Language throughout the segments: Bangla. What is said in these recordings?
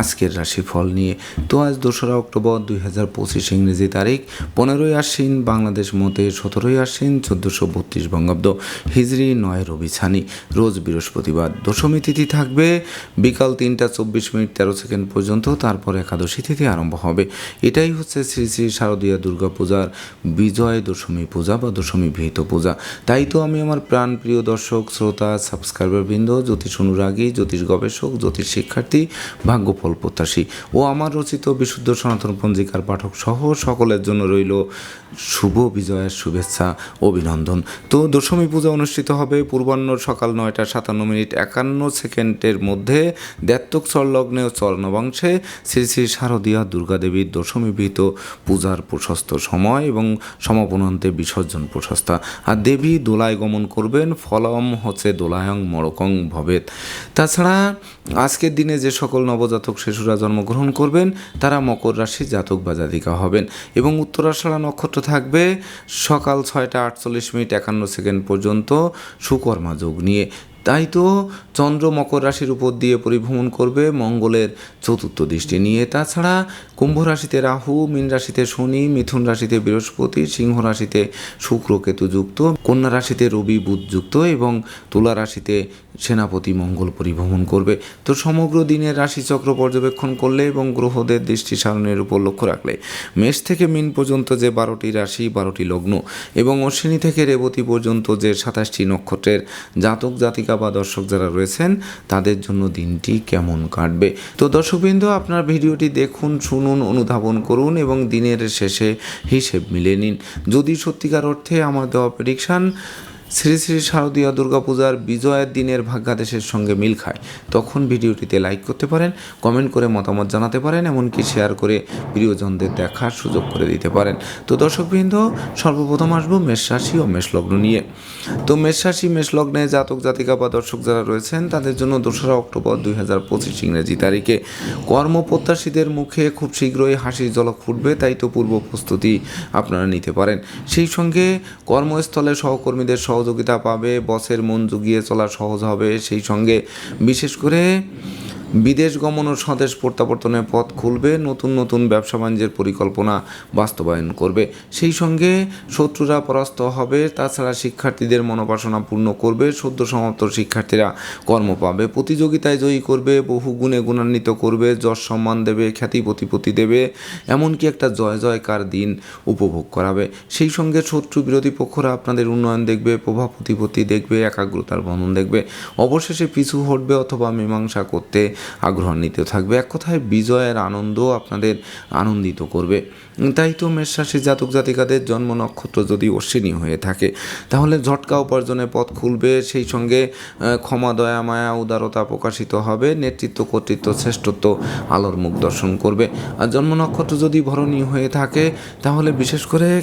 আজকের রাশিফল নিয়ে। তো আজ দোসরা অক্টোবর দুই হাজার পঁচিশ ইংরেজি তারিখ, পনেরোই আশ্বিন, বাংলাদেশ মতে সতেরোই আশ্বিন, চোদ্দোশো বত্রিশ বঙ্গাব্দ হিজরি নয় রবি ছানি। রোজ বৃহস্পতিবার দশমী তিথি থাকবে। বিকাল তিনটা চব্বিশ মিনিট তেরো সেকেন্ড পর্যন্ত, তারপর একাদশী তিথি আরম্ভ হবে। এটাই হচ্ছে শ্রী শ্রী শারদীয়া দুর্গা পূজার বিজয় দশমী পূজা বা দশমী বিহিত পূজা। তাই তো আমি আমার প্রাণ প্রিয় দর্শক, শ্রোতা সাবস্ক্রাইবার বৃন্দ জ্যোতিষ অনুরাগী, জ্যোতিষ গবেষক, জ্যোতিষ শিক্ষার্থী ভাগ্যফল প্রত্যাশী ও আমার রচিত বিশুদ্ধ সনাতন পঞ্জিকার পাঠক সহ সকলের জন্য রইল শুভ বিজয়ের শুভেচ্ছা, অভিনন্দন। তো দশমী পূজা অনুষ্ঠিত হবে পূর্বাহ্ন সকাল নয়টা সাতান্ন মিনিট একান্ন সেকেন্ডের মধ্যে দ্যাত্তক চরলগ্নে ও চরণবাংশে শ্রী শ্রী শারদীয়া দুর্গাদেবীর দশমী বিহিত পূজার প্রশস্ত সময় এবং সমাপনান্তে বিসর্জন প্রশস্তা। আর দেবী দোলায় গমন করবেন, ফলম হচ্ছে দোলায়ং মরকং ভবেত তাছাড়া আজকের দিনে যে সকল নবজাতক শিশুরা জন্মগ্রহণ করবেন, তারা মকর রাশির জাতক বা জাতিকা হবেন। এবং উত্তরাষাঢ়া নক্ষত্র থাকবে সকাল ছয়টা আটচল্লিশ মিনিট একান্ন সেকেন্ড পর্যন্ত সুকর্মা যোগ নিয়ে। তাই তো চন্দ্র মকর রাশির উপর দিয়ে পরিভ্রমণ করবে মঙ্গলের চতুর্থ দৃষ্টি নিয়ে। তাছাড়া কুম্ভ রাশিতে রাহু, মীন রাশিতে শনি, মিথুন রাশিতে বৃহস্পতি, সিংহ রাশিতে শুক্র কেতু যুক্ত, কন্যা রাশিতে রবি বুধ যুক্ত এবং তুলা রাশিতে সেনাপতি মঙ্গল পরিভ্রমণ করবে। তো সমগ্র দিনের রাশিচক্র পর্যবেক্ষণ করলে এবং গ্রহদের দৃষ্টি সারণের উপর লক্ষ্য রাখলে মেষ থেকে মিন পর্যন্ত যে বারোটি রাশি, বারোটি লগ্ন এবং অশ্বিনী থেকে রেবতী পর্যন্ত যে সাতাশটি নক্ষত্রের জাতক জাতিকা বা দর্শক যারা রয়েছেন, তাদের জন্য দিনটি কেমন কাটবে? তো দর্শকবৃন্দ, আপনার ভিডিওটি দেখুন, শুনুন, অনুধাবন করুন এবং দিনের শেষে হিসেব মিলে নিন। যদি সত্যিকার অর্থে আমার দেওয়া প্রেডিকশান শ্রী শ্রী শারদীয় দুর্গাপূজার বিজয়ের দিনের ভাগ্যাদেশের সঙ্গে মিল খায়। তখন ভিডিওটিতে লাইক করতে পারেন কমেন্ট করে মতামত জানাতে পারেন, এমনকি শেয়ার করে প্রিয়জনদের দেখার সুযোগ করে দিতে পারেন। তো দর্শকবৃন্দ, সর্বপ্রথম আসব মেষ রাশি ও মেষলগ্ন নিয়ে। তো মেষ রাশি মেষলগ্নে জাতক, জাতিকা বা দর্শক যারা রয়েছেন, তাদের জন্য দোসরা অক্টোবর দুই হাজার পঁচিশ ইংরেজি তারিখে। কর্মপ্রত্যাশীদের মুখে খুব শীঘ্রই হাসির ঝলক ফুটবে, তাই তো পূর্ব প্রস্তুতি আপনারা নিতে পারেন। সেই সঙ্গে কর্মস্থলে সহকর্মীদের সহযোগিতা পাবে বসের মন জুগিয়ে চলা সহজ হবে সেই সঙ্গে বিশেষ করে বিদেশ গমন ও স্বদেশ প্রত্যাবর্তনের পথ খুলবে, নতুন নতুন ব্যবসা বাণিজ্যের পরিকল্পনা বাস্তবায়ন করবে। সেই সঙ্গে শত্রুরা পরাস্ত হবে, তাছাড়া শিক্ষার্থীদের মনোবাসনা পূর্ণ করবে, সদ্য সমাপ্ত শিক্ষার্থীরা কর্ম পাবে, প্রতিযোগিতায় জয়ী করবে, বহু গুণে গুণান্বিত করবে, যশ সম্মান দেবে, খ্যাতি প্রতিপত্তি দেবে, এমনকি একটা জয় জয়কার দিন উপভোগ করাবে। সেই সঙ্গে শত্রু বিরোধী পক্ষরা আপনাদের উন্নয়ন দেখবে, প্রভাব প্রতিপত্তি দেখবে, একাগ্রতার বন্ধন দেখবে। অবশেষে পিছু হটবে অথবা মীমাংসা করতে আগ্রহান্বিত থাকবে। এক কথায় বিজয়ের আনন্দ আপনাদের আনন্দিত করবে। তাই তো মেষরাশি জাতক জাতিকাদের জন্ম নক্ষত্র যদি অশ্বিনী হয়ে থাকে, তাহলে ঝটকা উপার্জনের পথ খুলবে। সেই সঙ্গে ক্ষমা, দয়া, মায়া, উদারতা প্রকাশিত হবে। নেতৃত্ব, কর্তৃত্ব, শ্রেষ্ঠত্ব, আলোর মুখ দর্শন করবে। আর জন্ম নক্ষত্র যদি ভরণী হয়ে থাকে, তাহলে বিশেষ করে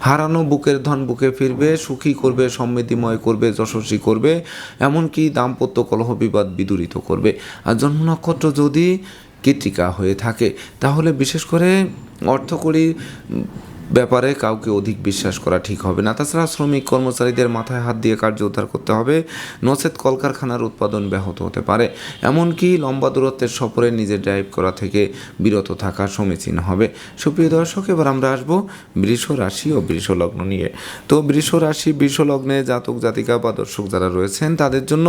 হারানো বুকের ধন বুকে ফিরবে, সুখী করবে, সমৃদ্ধিময় করবে, যশস্বী করবে, এমনকি দাম্পত্য কলহ বিবাদ বিদূরিত করবে। আর জন্ম নক্ষত্র যদি কৃতিকা হয়ে থাকে। তাহলে বিশেষ করে অর্থকরী ব্যাপারে কাউকে অধিক বিশ্বাস করা ঠিক হবে না। তাছাড়া শ্রমিক কর্মচারীদের মাথায় হাত দিয়ে কার্য উদ্ধার করতে হবে। নচেত কলকারখানার উৎপাদন ব্যাহত হতে পারে। এমনকি লম্বা দূরত্বের সফরে নিজে ড্রাইভ করা থেকে বিরত থাকা সমীচীন হবে। সুপ্রিয় দর্শক, এবার আমরা আসব বৃষ রাশি ও বৃষ লগ্ন নিয়ে। তো বৃষ রাশি, বৃষ লগ্নে জাতক জাতিকা বা দর্শক যারা রয়েছেন, তাদের জন্য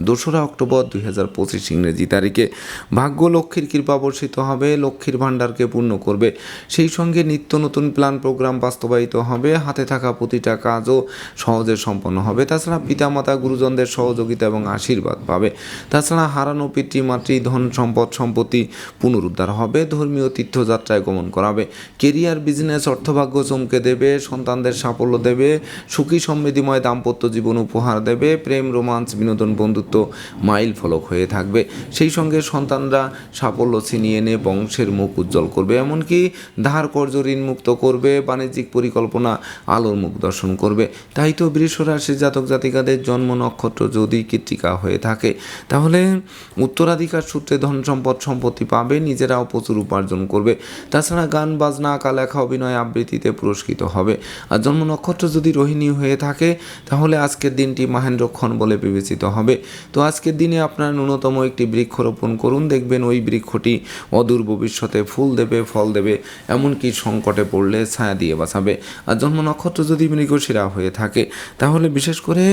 দোসরা অক্টোবর দুই হাজার পঁচিশ ইংরেজি তারিখে। ভাগ্য লক্ষ্মীর কৃপা বর্ষিত হবে, লক্ষ্মীর ভাণ্ডারকে পূর্ণ করবে। সেই সঙ্গে নিত্য নতুন প্ল্যান প্রোগ্রাম বাস্তবায়িত হবে, হাতে থাকা প্রতিটা কাজও সহজে সম্পন্ন হবে। তাছাড়া পিতামাতা, গুরুজনদের সহযোগিতা এবং আশীর্বাদ পাবে। তাছাড়া হারানো পিতৃমাতৃ ধন সম্পদ, সম্পত্তি পুনরুদ্ধার হবে, ধর্মীয় তীর্থযাত্রায় গমন করাবে। কেরিয়ার, বিজনেস, অর্থভাগ্য চমকে দেবে, সন্তানদের সাফল্য দেবে, সুখী সমৃদ্ধিময় দাম্পত্য জীবন উপহার দেবে, প্রেম রোমাঞ্চ বিনোদন, বন্ধুত্ব বন্ধুত্ব মাইল ফলক হয়ে থাকবে। সেই সঙ্গে সন্তানরা সাফল্য ছিনিয়ে এনে বংশের মুখ উজ্জ্বল করবে। এমনকি ধার কর্য ঋণ মুক্ত করবে, বাণিজ্যিক পরিকল্পনা আলোর মুখ দর্শন করবে। তাই তো বৃষ রাশির জাতক জাতিকাদের জন্ম নক্ষত্র যদি কৃত্তিকা হয়ে থাকে, তাহলে উত্তরাধিকার সূত্রে ধন সম্পদ সম্পত্তি পাবে, নিজেরাও প্রচুর উপার্জন করবে। তাছাড়া গান, বাজনা আঁকা লেখা অভিনয় আবৃত্তিতে পুরস্কৃত হবে। আর জন্ম নক্ষত্র যদি রোহিণী হয়ে থাকে, তাহলে আজকের দিনটি মাহেন্দ্রক্ষণ বলে বিবেচিত হবে। তো আজকের দিনে আপনার ন্যূনতম একটি বৃক্ষরোপণ করুন। দেখবেন ওই বৃক্ষটি অদূর ভবিষ্যতে ফুল দেবে, ফল দেবে, এমনকি সংকটে পড়লে ছায়া দিয়ে বাঁচাবে। আর জন্ম নক্ষত্র যদি মৃগশিরা হয়ে থাকে, তাহলে বিশেষ করে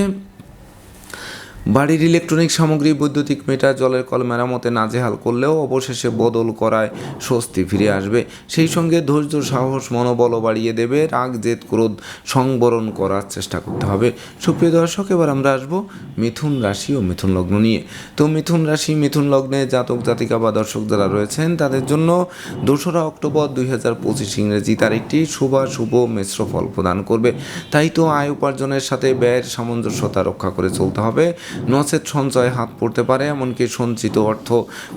বাড়ির ইলেকট্রনিক সামগ্রী, বৈদ্যুতিক মিটার, জলের কল মেরামতে নাজেহাল করলেও অবশেষে বদল করায় স্বস্তি ফিরে আসবে। সেই সঙ্গে ধৈর্য, সাহস মনোবল বাড়িয়ে দেবে। রাগ, জেদ, ক্রোধ সংবরণ করার চেষ্টা করতে হবে। সুপ্রিয় দর্শক, এবার আমরা আসব মিথুন রাশি ও মিথুন লগ্ন নিয়ে। তো মিথুন রাশি, মিথুন লগ্নে জাতক, জাতিকা বা দর্শক যারা রয়েছেন, তাদের জন্য দোসরা অক্টোবর দুই হাজার পঁচিশ ইংরেজি তারিখটি শুভ শুভ মিশ্র ফল প্রদান করবে। তাই তো আয় উপার্জনের সাথে ব্যয়ের সামঞ্জস্যতা রক্ষা করে চলতে হবে। নচেত সঞ্চয় হাত পড়তে পারে, এমনকি সঞ্চিত অর্থ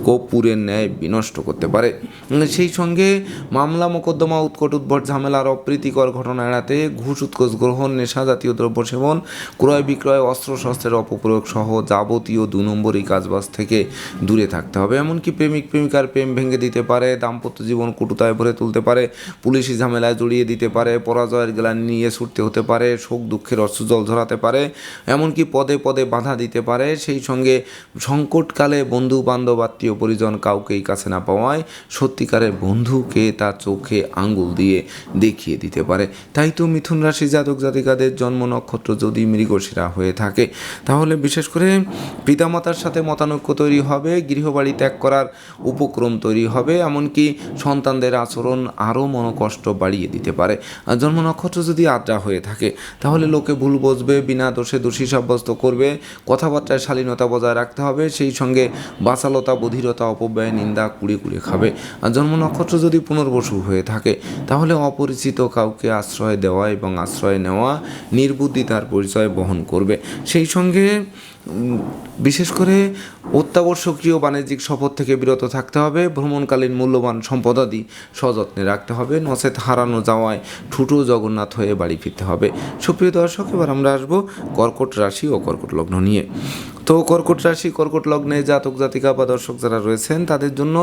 কপুরের ন্যায় বিনষ্ট করতে পারে। সেই সঙ্গে মামলা, মোকদ্দমা, উৎকট উদ্ভট ঝামেলার অপ্রীতিকর ঘটনা এড়াতে ঘুষ উৎকোষ গ্রহণ, নেশা জাতীয় দ্রব্য সেবন, ক্রয় বিক্রয়, অস্ত্রশস্ত্রের অপপ্রয়োগ সহ যাবতীয় দু নম্বরই কাজবাজ থেকে দূরে থাকতে হবে। এমনকি প্রেমিক, প্রেমিকার প্রেম ভেঙে দিতে পারে, দাম্পত্য জীবন কুটুতায় ভরে তুলতে পারে, পুলিশি ঝামেলায় জড়িয়ে দিতে পারে, পরাজয়ের গ্লানি নিয়ে ছুটতে হতে পারে, শোক দুঃখের অশ্রুজল ঝরাতে পারে, এমনকি পদে পদে বাধা দিতে পারে। সেই সঙ্গে সংকটকালে বন্ধু বান্ধব আত্মীয় পরিজন কাউকেই কাছে না পাওয়ায় সত্যিকারের বন্ধুকে তার চোখে আঙ্গুল দিয়ে দেখিয়ে দিতে পারে। তাই তো মিথুন রাশি জাতক জাতিকাদের জন্ম নক্ষত্র যদি মৃগশিরা হয়ে থাকে, তাহলে বিশেষ করে পিতামাতার সাথে মতানৈক্য তৈরি হবে, গৃহবাড়ি ত্যাগ করার উপক্রম তৈরি হবে, এমনকি সন্তানদের আচরণ আরও মনোকষ্ট বাড়িয়ে দিতে পারে। আর জন্ম নক্ষত্র যদি আদ্রা হয়ে থাকে, তাহলে লোকে ভুল বসবে বিনা দোষে দোষী সাব্যস্ত করবে কথাবার্তায় শালীনতা বজায় রাখতে হবে, সেই সঙ্গে বাঁচালতা, বধিরতা, অপব্যয়, নিন্দা কুড়ে কুড়ে খাবে। আর জন্ম নক্ষত্র যদি পুনর্বসু হয়ে থাকে, তাহলে অপরিচিত কাউকে আশ্রয় দেওয়া এবং আশ্রয় নেওয়া নির্বুদ্ধি তার পরিচয় বহন করবে। সেই সঙ্গে বিশেষ করে অত্যাবশ্যকীয় বাণিজ্যিক সফর থেকে বিরত থাকতে হবে, ভ্রমণকালীন মূল্যবান সম্পদাদি সযত্নে রাখতে হবে, নচেত হারানো যাওয়ায় ঠুটো জগন্নাথ হয়ে বাড়ি ফিরতে হবে। সুপ্রিয় দর্শক, এবার আমরা আসব কর্কট রাশি ও কর্কট লগ্ন নিয়ে। তো কর্কট রাশি, কর্কট লগ্নে জাতক, জাতিকা বা দর্শক যারা রয়েছেন, তাদের জন্য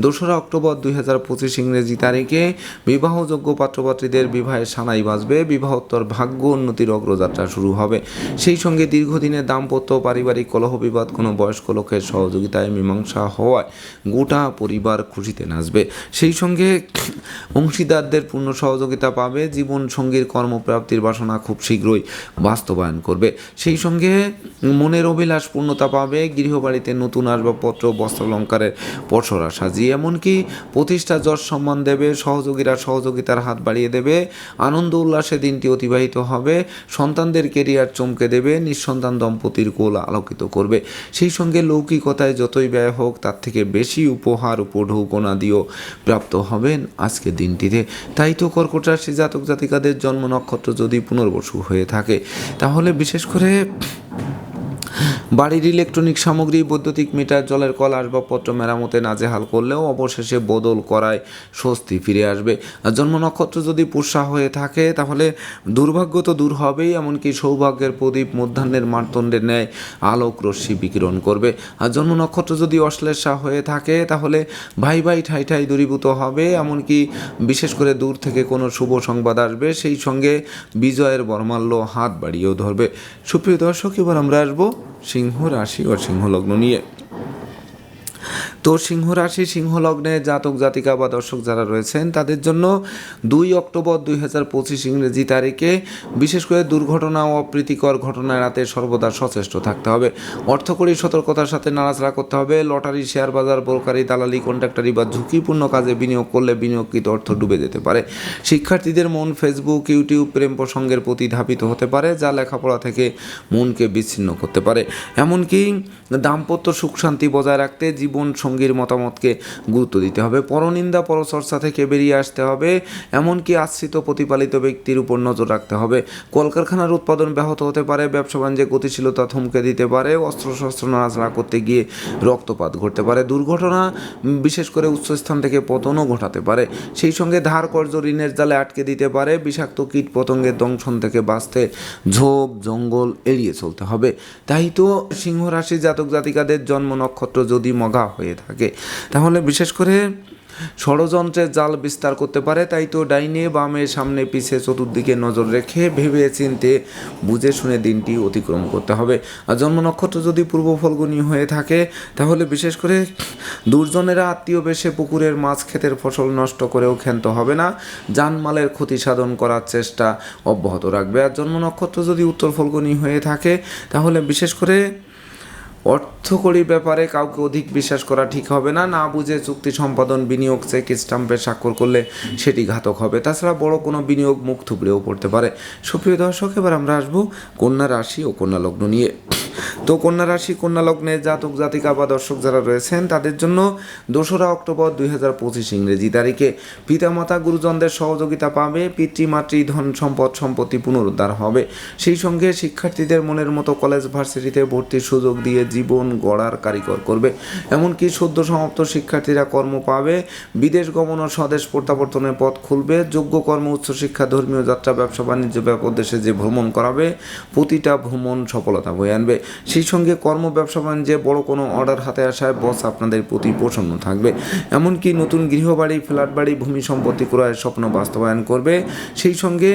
দোসরা অক্টোবর দুই হাজার পঁচিশ ইংরেজি তারিখে বিবাহযোগ্য পাত্রপাত্রীদের বিবাহের সানাই বাজবে। বিবাহোত্তর ভাগ্য উন্নতির অগ্রযাত্রা শুরু হবে। সেই সঙ্গে দীর্ঘদিনের দাম্পত্য পারিবারিক কলহ বিবাদ কোনো বয়স্ক লোকের সহযোগিতায় মীমাংসা হওয়ায় গোটা পরিবার খুশিতে নাচবে। সেই সঙ্গে অংশীদারদের পূর্ণ সহযোগিতা পাবে, জীবন সঙ্গীর কর্মপ্রাপ্তির বাসনা খুব শীঘ্রই বাস্তবায়ন করবে। সেই সঙ্গে মনের অভিলাষ পূর্ণতা পাবে, গৃহবাড়িতে নতুন আসবাবপত্র, বস্ত্রালঙ্কারের পসরা সাজিয়ে, এমনকি প্রতিষ্ঠা যশ সম্মান দেবে, সহযোগীরা সহযোগিতার হাত বাড়িয়ে দেবে, আনন্দ উল্লাসে দিনটি অতিবাহিত হবে, সন্তানদের কেরিয়ার চমকে দেবে, নিঃসন্তান দম্পতির কোল আলোকিত করবে। সেই সঙ্গে লৌকিকতায় যতই ব্যয় হোক, তার থেকে বেশি উপহার উপঢৌকনা দিয়েও প্রাপ্ত হবেন আজকের দিনটিতে। তাই তো কর্কট রাশি জাতক জাতিকাদের জন্ম নক্ষত্র যদি পুনর্বসু হয়ে থাকে, তাহলে বিশেষ করে বাড়ির ইলেকট্রনিক সামগ্রী, বৈদ্যুতিক মিটার, জলের কল, আসবাবপত্র, মেরামতে নাজেহাল করলেও অবশেষে বদল করায় স্বস্তি ফিরে আসবে। আর জন্ম নক্ষত্র যদি পুষা হয়ে থাকে, তাহলে দুর্ভাগ্য তো দূর হবেই, এমনকি সৌভাগ্যের প্রদীপ মধ্যাহ্নের মারতণ্ডের ন্যায় আলোক রশ্মি বিকিরণ করবে। আর জন্ম নক্ষত্র যদি অশ্লেষা হয়ে থাকে, তাহলে ভাই ভাই ঠাই ঠাই দূরীভূত হবে, এমনকি বিশেষ করে দূর থেকে কোনো শুভ সংবাদ আসবে, সেই সঙ্গে বিজয়ের বর্মাল্য হাত বাড়িয়েও ধরবে। সুপ্রিয় দর্শক, এবার আমরা আসব সিংহ রাশি ও সিংহ লগ্ন নিয়ে। তো সিংহ রাশি, সিংহ লগ্নে জাতক, জাতিকা বা দর্শক যারা রয়েছেন, তাদের জন্য দুই অক্টোবর দুই হাজার পঁচিশ ইংরেজি তারিখে বিশেষ করে দুর্ঘটনা ও অপ্রীতিকর ঘটনা এড়াতে সর্বদা সচেষ্ট থাকতে হবে। অর্থকরী সতর্কতার সাথে নাড়াচাড়া করতে হবে। লটারি, শেয়ার বাজার বোরকারি দালালি কন্ট্রাক্টারি বা ঝুঁকিপূর্ণ কাজে বিনিয়োগ করলে বিনিয়োগকৃত অর্থ ডুবে যেতে পারে। শিক্ষার্থীদের মন ফেসবুক ইউটিউব প্রেম প্রসঙ্গের প্রতি ধাবিত হতে পারে, যা লেখাপড়া থেকে মনকে বিচ্ছিন্ন করতে পারে। এমনকি দাম্পত্য সুখ শান্তি বজায় রাখতে জীবন সঙ্গী সঙ্গীর মতামতকে গুরুত্ব দিতে হবে। পরনিন্দা পরচর্চা থেকে বেরিয়ে আসতে হবে। এমনকি আশ্রিত প্রতিপালিত ব্যক্তির উপর নজর রাখতে হবে। কলকারখানার উৎপাদন ব্যাহত হতে পারে, ব্যবসা বাণিজ্যে গতিশীলতা থমকে দিতে পারে, অস্ত্রশস্ত্র নাড়াচাড়া করতে গিয়ে রক্তপাত ঘটতে পারে। দুর্ঘটনা, বিশেষ করে উচ্চস্থান থেকে পতনও ঘটাতে পারে। সেই সঙ্গে ধার কর্য ঋণের জালে আটকে দিতে পারে। বিষাক্ত কীট পতঙ্গের দংশন থেকে বাঁচতে ঝোপ, জঙ্গল এড়িয়ে চলতে হবে। তাই তো সিংহ রাশি জাতক জাতিকাদের জন্ম নক্ষত্র যদি মগা হয়ে থাকে তাহলে বিশেষ করে ষড়যন্ত্রের জাল বিস্তার করতে পারে, তাই তো ডাইনে বামে সামনে পিছে চতুর্দিকে নজর রেখে ভেবে চিনতে, বুঝে শুনে দিনটি অতিক্রম করতে হবে। আর জন্ম নক্ষত্র যদি পূর্ব ফলগুনি হয়ে থাকে, তাহলে বিশেষ করে দুর্জনেরা আত্মীয় বেশে পুকুরের মাছ ক্ষেতের ফসল নষ্ট করেও ক্ষান্ত হবে না। জানমালের ক্ষতি সাধন করার চেষ্টা অব্যাহত রাখবে। আর জন্ম নক্ষত্র যদি উত্তর ফলগুনি হয়ে থাকে, তাহলে বিশেষ করে অর্থকরী ব্যাপারে কাউকে অধিক বিশ্বাস করা ঠিক হবে না। না বুঝে চুক্তি সম্পাদন বিনিয়োগ চেক স্টাম্পে স্বাক্ষর করলে সেটি ঘাতক হবে। তাছাড়া বড় কোনো বিনিয়োগ মুখ থুবড়েও পড়তে পারে। সুপ্রিয় দর্শক, এবার আমরা আসব কন্যা রাশি ও কন্যা লগ্ন নিয়ে। তো কন্যা রাশি, কন্যা লগ্নের জাতক, জাতিকা বা দর্শক যারা রয়েছেন, তাদের জন্য দোসরা অক্টোবর দুই হাজার পঁচিশ ইংরেজি তারিখে পিতামাতা গুরুজনদের সহযোগিতা পাবে পিতৃমাতৃ ধন সম্পদ, সম্পত্তি পুনরুদ্ধার হবে। সেই সঙ্গে শিক্ষার্থীদের মনের মতো কলেজ, ভার্সিটিতে ভর্তির সুযোগ দিয়ে জীবন গড়ার কারিগর করবে। এমনকি সদ্য সমাপ্ত শিক্ষার্থীরা কর্ম পাবে, বিদেশ গমন ও স্বদেশ প্রত্যাবর্তনের পথ খুলবে, যোগ্য কর্ম উচ্চশিক্ষা ধর্মীয় যাত্রা, ব্যবসা, বাণিজ্য, ব্যাপক দেশে যে ভ্রমণ করাবে, প্রতিটা ভ্রমণ সফলতা বয়ে আনবে। সেই সঙ্গে কর্ম ব্যবসা বাণিজ্যে বড় কোনো অর্ডার হাতে আসায় বস আপনাদের প্রতি প্রসন্ন থাকবে। এমনকি নতুন গৃহবাড়ি ফ্ল্যাট বাড়ি ভূমি সম্পত্তি ক্রয়ের স্বপ্ন বাস্তবায়ন করবে। সেই সঙ্গে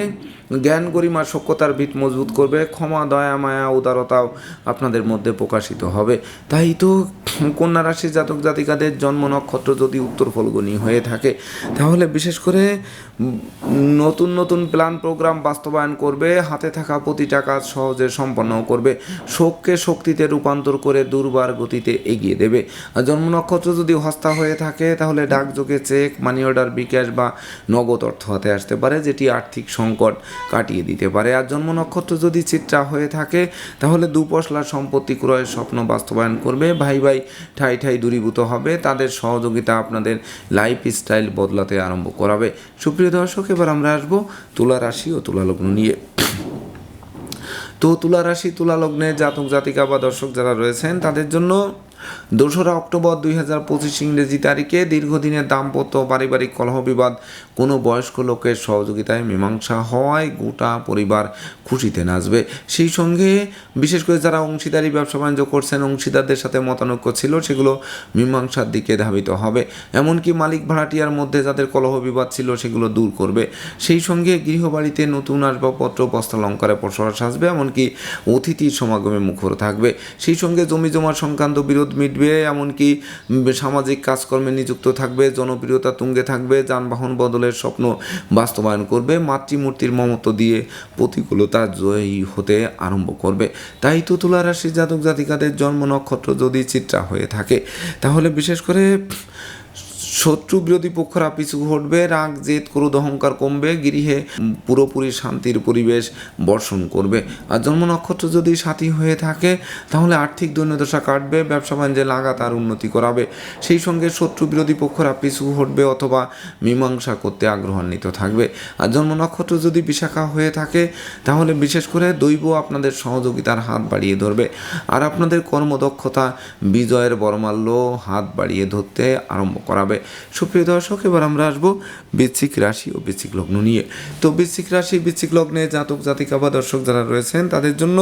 জ্ঞান গরিমা সক্ষতার ভিত মজবুত করবে, ক্ষমা, দয়া, মায়া, উদারতাও আপনাদের মধ্যে প্রকাশিত হবে। তাই তো কন্যা রাশির জাতক জাতিকাদের জন্ম নক্ষত্র যদি উত্তর ফলগুনি হয়ে থাকে, তাহলে বিশেষ করে নতুন নতুন প্ল্যান প্রোগ্রাম বাস্তবায়ন করবে, হাতে থাকা প্রতিটা কাজ সহজে সম্পন্ন করবে শোককে শক্তিতে রূপান্তর করে দুর্বার গতিতে এগিয়ে দেবে। জন্ম নক্ষত্র যদি হস্তা হয়ে থাকে, তাহলে ডাকযোগে চেক মানি অর্ডার বিকাশ বা নগদ অর্থ হাতে আসতে পারে, যেটি আর্থিক সংকট। কাটিয়ে দিতে পারে। আর জন্ম নক্ষত্র যদি চিত্রা হয়ে থাকে, তাহলে দুপশলার সম্পত্তি ক্রয়ের স্বপ্ন বাস্তবায়ন করবে। ভাই ভাই ঠাই ঠাই দূরীভূত হবে। তাদের সহযোগিতা আপনাদের লাইফ স্টাইল বদলাতে আরম্ভ করাবে। সুপ্রিয় দর্শক, এবার আমরা আসব তুলা রাশি ও তুলা লগ্ন নিয়ে। তো তুলা রাশি, তুলা লগ্নে জাতক জাতিকা বা দর্শক যারা রয়েছেন, তাদের জন্য দোসরা অক্টোবর দুই হাজার পঁচিশ ইংরেজি তারিখে দীর্ঘদিনের দাম্পত্য পারিবারিক কলহ বিবাদ কোনো বয়স্ক লোকের সহযোগিতায় মীমাংসা হওয়ায় গোটা পরিবার খুশিতে নাচবে। সেই সঙ্গে বিশেষ করে যারা অংশীদারি, ব্যবসা বাণিজ্য করছেন, অংশীদারদের সাথে মতানৈক্য ছিল, সেগুলো মীমাংসার দিকে ধাবিত হবে। এমনকি মালিক ভাড়াটিয়ার মধ্যে যাদের কলহ বিবাদ ছিল, সেগুলো দূর করবে। সেই সঙ্গে গৃহবাড়িতে নতুন আসবাবপত্র, বস্ত্রালঙ্কারে প্রসার আসবে এমনকি অতিথির সমাগমে মুখর থাকবে। সেই সঙ্গে জমি জমা সংক্রান্ত বিরোধ মিটবে, এমনকি সামাজিক কাজকর্মে নিযুক্ত থাকবে, জনপ্রিয়তা তুঙ্গে থাকবে, যানবাহন বদলের স্বপ্ন বাস্তবায়ন করবে, মাতৃমূর্তির মমত্ব দিয়ে প্রতিকূলতা জয়ী হতে আরম্ভ করবে। তাই তো তুলা রাশির জাতক জাতিকাদের জন্ম নক্ষত্র যদি চিত্রা হয়ে থাকে, তাহলে বিশেষ করে শত্রু বিরোধী পক্ষরা পিছু ঘটবে রাগ, জেদ, ক্রোধ, অহংকার কমবে, গৃহে পুরোপুরি শান্তির পরিবেশ বর্ষণ করবে। আর জন্ম নক্ষত্র যদি সাথী হয়ে থাকে, তাহলে আর্থিক দৈন্যদশা কাটবে, ব্যবসা বাণিজ্যে লাগাতার উন্নতি করাবে। সেই সঙ্গে শত্রু বিরোধী পক্ষরা পিছু হটবে অথবা মীমাংসা করতে আগ্রহান্বিত থাকবে। আর জন্ম নক্ষত্র যদি বিশাখা হয়ে থাকে, তাহলে বিশেষ করে দৈব আপনাদের সহযোগিতার হাত বাড়িয়ে ধরবে। আর আপনাদের কর্মদক্ষতা বিজয়ের বরমাল্য হাত বাড়িয়ে ধরতে আরম্ভ করাবে। সুপ্রিয় দর্শক, এবার আমরা আসব বৃশ্চিক রাশি ও বৃশ্চিক লগ্ন নিয়ে। তো বৃশ্চিক রাশি, বৃশ্চিক লগ্নে জাতক, জাতিকা বা দর্শক যারা রয়েছেন, তাদের জন্য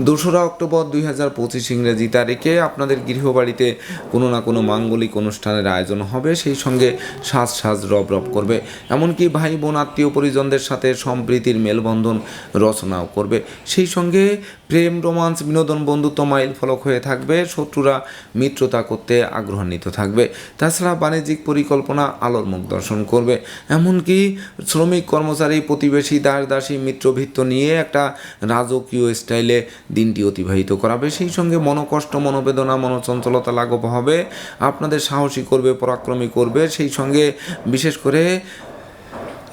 দোসরা অক্টোবর দুই হাজার পঁচিশ ইংরেজি তারিখে আপনাদের গৃহবাড়িতে কোনো না কোনো মাঙ্গলিক অনুষ্ঠানের আয়োজন হবে, সেই সঙ্গে সাজ সাজ রব রব করবে। এমনকি ভাই বোন আত্মীয় পরিজনদের সাথে সম্প্রীতির মেলবন্ধন রচনাও করবে। সেই সঙ্গে প্রেম, রোমান্স, বিনোদন, বন্ধুত্ব মাইল ফলক হয়ে থাকবে। শত্রুরা মিত্রতা করতে আগ্রহান্বিত থাকবে। তাছাড়া বাণিজ্যিক পরিকল্পনা আলোর মুখ দর্শন করবে। এমনকি শ্রমিক, কর্মচারী, প্রতিবেশী, দাস, দাসী মিত্রভিত্ত নিয়ে একটা রাজকীয় স্টাইলে দিনটি অতিবাহিত করাবে। সেই সঙ্গে মনোকষ্ট, মনোবেদনা, মনোচঞ্চলতা লাঘব হবে। আপনাদের সাহসী করবে, পরাক্রমী করবে। সেই সঙ্গে বিশেষ করে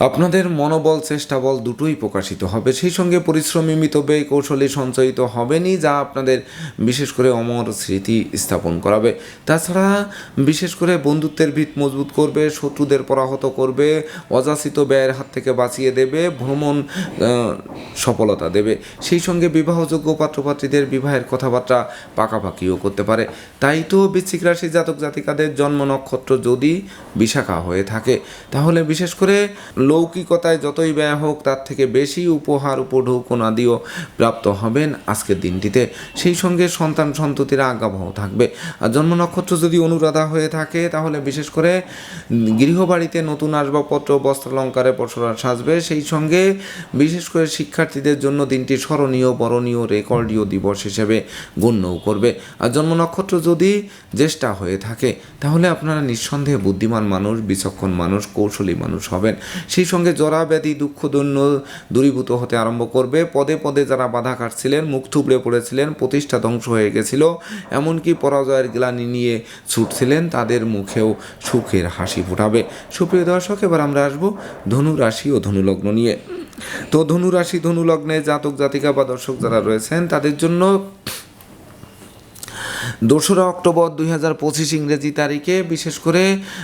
আপনাদের মনোবল চেষ্টা বল দুটোই প্রকাশিত হবে। সেই সঙ্গে পরিশ্রমী মিতব্যয় কৌশলী সঞ্চয়িত হবেনই যা আপনাদের বিশেষ করে অমর স্মৃতি স্থাপন করাবে। তাছাড়া বিশেষ করে বন্ধুত্বের ভিত মজবুত করবে, শত্রুদের পরাহত করবে, অযাচিত ব্যয়ের হাত থেকে বাঁচিয়ে দেবে, ভ্রমণ সফলতা দেবে। সেই সঙ্গে বিবাহযোগ্য পাত্রপাত্রীদের বিবাহের কথাবার্তা পাকাপাকিও করতে পারে। তাই তো বৃশ্চিক রাশি জাতক জাতিকাদের জন্ম নক্ষত্র যদি বিশাখা হয়ে থাকে, তাহলে বিশেষ করে লৌকিকতায় যতই ব্যয় হোক, তার থেকে বেশি উপহার উপঢৌকন আদিও প্রাপ্ত হবেন আজকের দিনটিতে। সেই সঙ্গে সন্তান সন্ততিরা আজ্ঞাবহ থাকবে। আর জন্ম নক্ষত্র যদি অনুরাধা হয়ে থাকে, তাহলে বিশেষ করে গৃহবাড়িতে নতুন আসবাবপত্র, বস্ত্রালঙ্কারে পসরা সাজবে। সেই সঙ্গে বিশেষ করে শিক্ষার্থীদের জন্য দিনটি স্মরণীয়, বরণীয়, রেকর্ডীয় দিবস হিসেবে গণ্যও করবে। আর জন্ম নক্ষত্র যদি জ্যেষ্ঠা হয়ে থাকে, তাহলে আপনারা নিঃসন্দেহে বুদ্ধিমান মানুষ, বিচক্ষণ মানুষ, কৌশলী মানুষ হবেন। সেই সঙ্গে জরা ব্যাধি, দুঃখ, দৈন্য দূরীভূত হতে আরম্ভ করবে। পদে পদে যারা বাধা কাটছিলেন, মুখ থুবড়ে পড়েছিলেন, প্রতিষ্ঠা ধ্বংস হয়ে গেছিল। এমনকি পরাজয়ের গ্লানি নিয়ে ছুটছিলেন, তাদের মুখেও সুখের হাসি ফোটাবে। সুপ্রিয় দর্শক, এবার আমরা আসব ধনু রাশি ও ধনুলগ্ন নিয়ে। তো ধনু রাশি ধনু জাতক জাতিকা বা দর্শক যারা রয়েছেন, তাদের জন্য দোসরা অক্টোবর দুই হাজার পঁচিশ ইংরেজি তারিখে, বিশেষ করে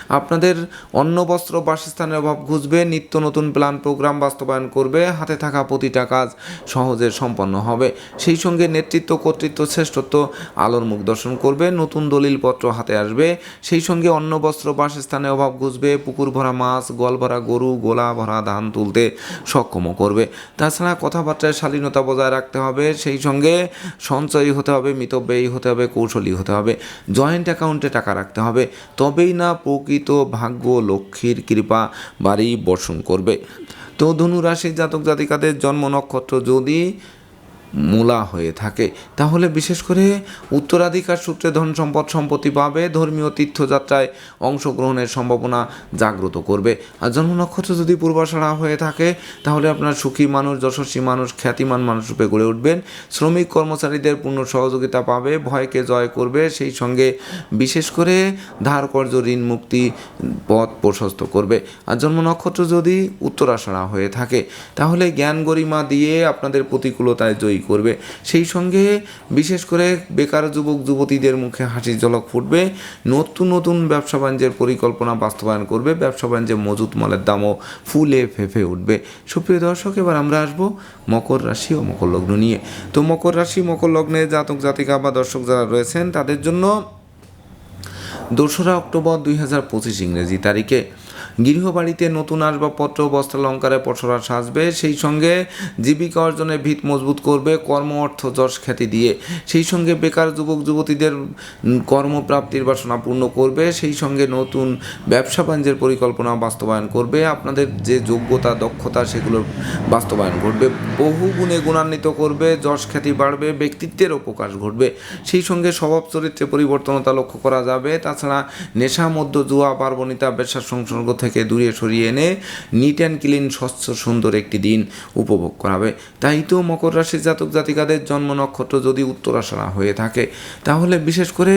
আপনাদের অন্ন, বস্ত্র, বাসস্থানের অভাব ঘুষবে নিত্য নতুন প্ল্যান প্রোগ্রাম বাস্তবায়ন করবে, হাতে থাকা প্রতিটা কাজ সহজে সম্পন্ন হবে। সেই সঙ্গে নেতৃত্ব, কর্তৃত্ব, শ্রেষ্ঠত্ব আলোর মুখ দর্শন করবে, নতুন দলিলপত্র হাতে আসবে। সেই সঙ্গে অন্ন, বস্ত্র বাসস্থানে অভাব ঘুষবে পুকুর ভরা মাছ গল ভরা গরু, গোলা ভরা ধান তুলতে সক্ষমও করবে। তাছাড়া কথাবার্তায় শালীনতা বজায় রাখতে হবে, সেই সঙ্গে সঞ্চয়ী হতে হবে, মিতব্যয়ী হতে হবে কৌশলী। হতে হবে। জয়েন্ট অ্যাকাউন্টে টাকা রাখতে হবে। তবেই না প্রকৃত ভাগ্য, লক্ষ্মীর কৃপা, বাড়ি বর্ষণ করবে। তো ধনুরাশির জাতক জাতিকাদের জন্ম নক্ষত্র যদি মূলা হয়ে থাকে। তাহলে বিশেষ করে উত্তরাধিকার সূত্রে ধন সম্পদ সম্পত্তি পাবে, ধর্মীয় তীর্থযাত্রায় অংশগ্রহণের সম্ভাবনা জাগ্রত করবে। আর জন্ম নক্ষত্র যদি পূর্বাশাড়া হয়ে থাকে, তাহলে আপনার সুখী মানুষ, যশস্বী মানুষ, খ্যাতিমান মানুষ রূপে গড়ে উঠবেন। শ্রমিক কর্মচারীদের পূর্ণ সহযোগিতা পাবে, ভয়কে জয় করবে। সেই সঙ্গে বিশেষ করে ধার কর্য ঋণ, মুক্তি পথ প্রশস্ত করবে। আর জন্ম নক্ষত্র যদি উত্তরাষাড়া হয়ে থাকে, তাহলে জ্ঞান গরিমা দিয়ে আপনাদের প্রতিকূলতায় জয়ী করবে। সেই সঙ্গে বিশেষ করে বেকার যুবক, যুবতীদের মুখে হাসির ঝলক ফুটবে, নতুন নতুন ব্যবসা বাণিজ্যের পরিকল্পনা বাস্তবায়ন করবে, ব্যবসা বাণিজ্যে মজুত মালের দামও ফুলে ফেঁপে উঠবে। সুপ্রিয় দর্শক, এবার আমরা আসব মকর রাশি ও মকর লগ্ন নিয়ে। তো মকর রাশি, মকর লগ্নে জাতক, জাতিকা বা দর্শক যারা রয়েছেন, তাদের জন্য দোসরা অক্টোবর দুই হাজার পঁচিশ ইংরেজি তারিখে গৃহবাড়িতে নতুন আসবাবপত্র, বস্ত্র বস্ত্রালঙ্কারে পসরা সাজবে, সেই সঙ্গে জীবিকা অর্জনের ভিত মজবুত করবে, কর্ম, অর্থ, যশ, খ্যাতি দিয়ে। সেই সঙ্গে বেকার যুবক, যুবতীদের কর্মপ্রাপ্তির বাসনা পূর্ণ করবে, সেই সঙ্গে নতুন ব্যবসা বাণিজ্যের পরিকল্পনা বাস্তবায়ন করবে। আপনাদের যে যোগ্যতা, দক্ষতা, সেগুলোর বাস্তবায়ন ঘটবে। বহু গুণে গুণান্বিত করবে, যশ, খ্যাতি বাড়বে, ব্যক্তিত্বেরও প্রকাশ ঘটবে। সেই সঙ্গে স্বভাব চরিত্রে পরিবর্তনতা লক্ষ্য করা যাবে। তাছাড়া নেশা মধ্য জুয়া, পার্বণিতা ব্যবসার সংসর্গ থেকে দূরে সরিয়ে এনে নিট অ্যান্ড ক্লিন স্বচ্ছ, সুন্দর একটি দিন উপভোগ করাবে। তাই তো মকর রাশির জাতক জাতিকাদের জন্ম নক্ষত্র যদি উত্তরাসনা হয়ে থাকে, তাহলে বিশেষ করে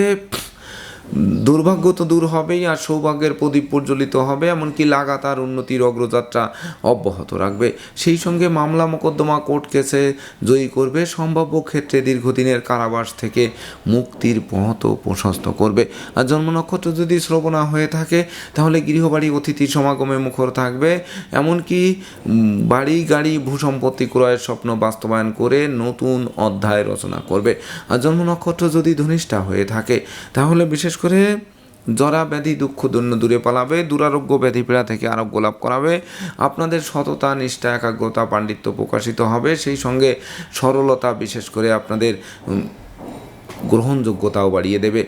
দুর্ভাগ্য তো দূর হবেই আর সৌভাগ্যের প্রদীপ প্রজ্বলিত হবে, এমনকি লাগাতার উন্নতির অগ্রযাত্রা অব্যাহত রাখবে। সেই সঙ্গে মামলা মোকদ্দমা কোর্ট কেসে জয়ী করবে, সম্ভাব্য ক্ষেত্রে দীর্ঘদিনের কারাবাস থেকে মুক্তির পথ প্রশস্ত করবে। আর জন্ম নক্ষত্র যদি শ্রবণা হয়ে থাকে, তাহলে গৃহবাড়ি, অতিথি সমাগমে মুখর থাকবে। এমনকি বাড়ি, গাড়ি, ভূসম্পত্তি ক্রয়ের স্বপ্ন বাস্তবায়ন করে নতুন অধ্যায় রচনা করবে। আর জন্ম নক্ষত্র যদি ধনিষ্ঠা হয়ে থাকে, তাহলে বিশেষ করে জরা ব্যাধি, দুঃখ, দন্য দূরে পালাবে, দুরারোগ্য ব্যাধি পীড়া থেকে আরোগ্য লাভ করাবে। আপনাদের সততা, নিষ্ঠা, একাগ্রতা, পাণ্ডিত্য প্রকাশিত হবে। সেই সঙ্গে সরলতা বিশেষ করে আপনাদের গ্রহণযোগ্যতাও বাড়িয়ে দেবে।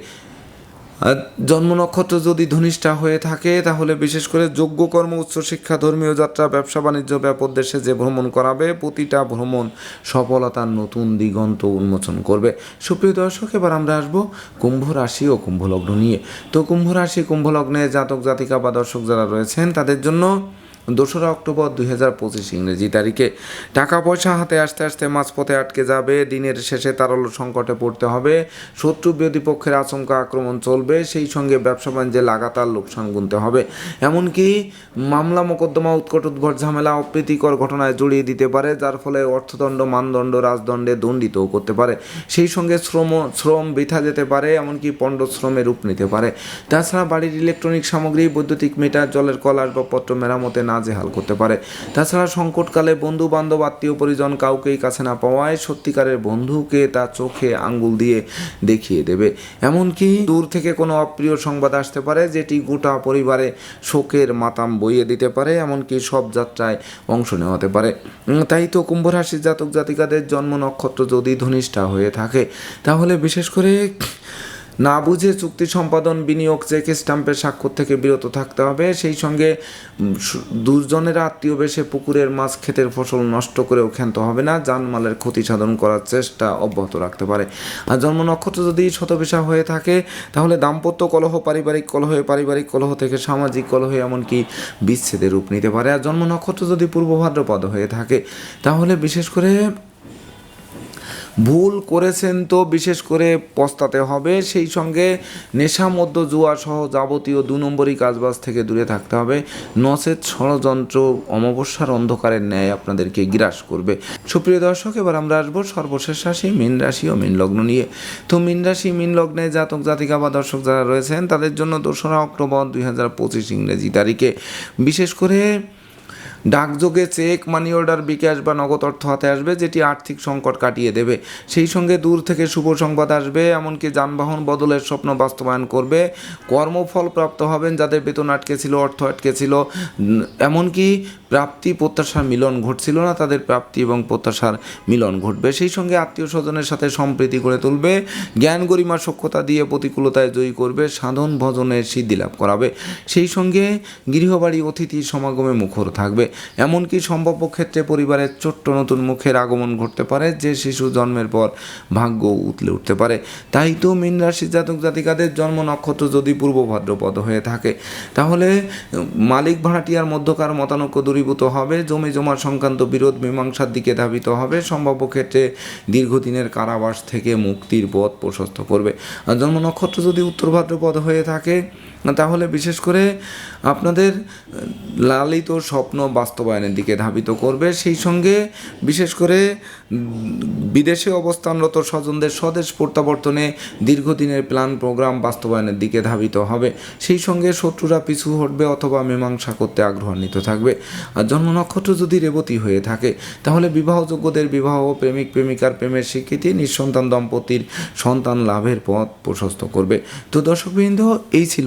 জন্ম নক্ষত্র যদি ধনিষ্ঠা হয়ে থাকে, তাহলে বিশেষ করে যোগ্য কর্ম, উচ্চ শিক্ষা, ধর্মীয় যাত্রা, ব্যবসা, বাণিজ্য ব্যাপক দেশে যে ভ্রমণ করাবে, প্রতিটা ভ্রমণ সফলতার নতুন দিগন্ত উন্মোচন করবে। সুপ্রিয় দর্শক, এবার আমরা আসব কুম্ভ রাশি ও কুম্ভলগ্ন নিয়ে। তো কুম্ভ রাশি কুম্ভ লগ্নে জাতক, জাতিকা বা দর্শক যারা রয়েছেন, তাদের জন্য দোসরা অক্টোবর দুই হাজার পঁচিশ ইংরেজি তারিখে। টাকা পয়সা হাতে আসতে আসতে মাঝপথে আটকে যাবে। দিনের শেষে তারল্য সংকটে পড়তে হবে। শত্রু বিরোধী পক্ষের আচমকা আক্রমণ চলবে। সেই সঙ্গে ব্যবসা বাণিজ্যে লাগাতার লোকসান গুনতে হবে। এমনকি মামলা মোকদ্দমা, উৎকট উদ্ভট ঝামেলা, অপ্রীতিকর ঘটনায় জড়িয়ে দিতে পারে, যার ফলে অর্থদণ্ড, মানদণ্ড, রাজদণ্ডে দণ্ডিতও করতে পারে। সেই সঙ্গে শ্রম শ্রম বৃথা যেতে পারে, এমনকি পণ্ড শ্রমে রূপ নিতে পারে। তাছাড়া বাড়ির ইলেকট্রনিক সামগ্রী, বৈদ্যুতিক মিটার, জলের কল, আসবাবপত্র, মেরামতে নাজেহাল করতে পারে। তাছাড়া সংকটকালে বন্ধু বান্ধব আত্মীয় পরিজন কাউকেই কাছে না পাওয়ায় সত্যিকারের বন্ধুকে তার চোখে আঙ্গুল দিয়ে দেখিয়ে দেবে। এমনকি দূর থেকে কোনো অপ্রিয় সংবাদ আসতে পারে, যেটি গোটা পরিবারে শোকের মাতাম বইয়ে দিতে পারে, এমনকি সব যাত্রায় অংশ নেওয়াতে পারে। তাই তো কুম্ভ রাশির জাতক জাতিকাদের জন্ম নক্ষত্র যদি ধনিষ্ঠা হয়ে থাকে, তাহলে বিশেষ করে না বুঝে চুক্তি সম্পাদন, বিনিয়োগ চেক স্টাম্পের স্বাক্ষর থেকে বিরত থাকতে হবে। সেই সঙ্গে দুর্জনেরা আত্মীয় বেশে পুকুরের মাছ ক্ষেতের ফসল নষ্ট করেও ক্ষান্ত হবে না। জানমালের ক্ষতি সাধন করার চেষ্টা অব্যাহত রাখতে পারে। আর জন্ম নক্ষত্র যদি শতবিশা হয়ে থাকে, তাহলে দাম্পত্য কলহ, পারিবারিক কলহে, পারিবারিক কলহ থেকে সামাজিক কলহে এমনকি বিচ্ছেদের রূপ নিতে পারে। আর জন্ম নক্ষত্র যদি পূর্ব ভাদ্রপদ হয়ে থাকে, তাহলে বিশেষ করে ভুল করেছেন তো বিশেষ করে পস্তাতে হবে। সেই সঙ্গে নেশা মধ্য জুয়া সহ যাবতীয় দু নম্বরই কাজবাজ থেকে দূরে থাকতে হবে। নচেত ষড়যন্ত্র অমাবস্যার অন্ধকারের ন্যায় আপনাদেরকে গ্রাস করবে। সুপ্রিয় দর্শক, এবার আমরা আসব সর্বশেষ রাশি, মীন রাশি ও মীন লগ্ন নিয়ে। তো মীন রাশি, মীন লগ্নে জাতক, জাতিকা বা দর্শক যারা রয়েছেন, তাদের জন্য দোসরা অক্টোবর দুই হাজার পঁচিশ ইংরেজি তারিখে। বিশেষ করে ডাকযোগে চেক মানি অর্ডার বিকাশ বা নগদ অর্থ হাতে আসবে, যেটি আর্থিক সংকট কাটিয়ে দেবে। সেই সঙ্গে দূর থেকে শুভ সংবাদ আসবে, এমনকি যানবাহন বদলের স্বপ্ন বাস্তবায়ন করবে। কর্মফল প্রাপ্ত হবেন যাদের বেতন আটকে ছিল, অর্থ আটকে ছিল। এমনকি প্রাপ্তি, প্রত্যাশার মিলন ঘটছিল না, তাদের প্রাপ্তি এবং প্রত্যাশার মিলন ঘটবে। সেই সঙ্গে আত্মীয় স্বজনের সাথে সম্প্রীতি করে তুলবে, জ্ঞান গরিমা সক্ষতা দিয়ে প্রতিকূলতায় জয়ী করবে, সাধন ভজনের সিদ্ধি লাভ করাবে। সেই সঙ্গে গৃহবাড়ি, অতিথি সমাগমে মুখর থাকবে। এমনকি সম্ভাব্য ক্ষেত্রে পরিবারের ছোট্ট নতুন মুখের আগমন ঘটতে পারে, যে শিশু জন্মের পর ভাগ্য উতলে উঠতে পারে। তাই তো মীন রাশির জাতক জাতিকাদের জন্ম নক্ষত্র যদি পূর্ব ভাদ্রপদ হয়ে থাকে, তাহলে মালিক ভাড়াটিয়ার মধ্যকার মতানৈক্য দূরীভূত হবে, জমি জমার সংক্রান্ত বিরোধ মীমাংসার দিকে ধাবিত হবে, সম্ভাব্য ক্ষেত্রে দীর্ঘদিনের কারাবাস থেকে মুক্তির পথ প্রশস্ত করবে। জন্ম নক্ষত্র যদি উত্তর ভাদ্রপদ হয়ে থাকে তাহলে বিশেষ করে আপনাদের লালিত স্বপ্ন বাস্তবায়নের দিকে ধাবিত করবে। সেই সঙ্গে বিশেষ করে বিদেশে অবস্থানরত স্বজনদের স্বদেশ প্রত্যাবর্তনে দীর্ঘদিনের প্ল্যান প্রোগ্রাম বাস্তবায়নের দিকে ধাবিত হবে। সেই সঙ্গে শত্রুরা পিছু হটবে অথবা মীমাংসা করতে আগ্রহান্বিত থাকবে। আর জন্ম নক্ষত্র যদি রেবতী হয়ে থাকে, তাহলে বিবাহযোগ্যদের বিবাহ প্রেমিক, প্রেমিকার প্রেমের স্বীকৃতি, নিঃসন্তান দম্পতির সন্তান লাভের পথ প্রশস্ত করবে। তো দর্শকবৃন্দ, এই ছিল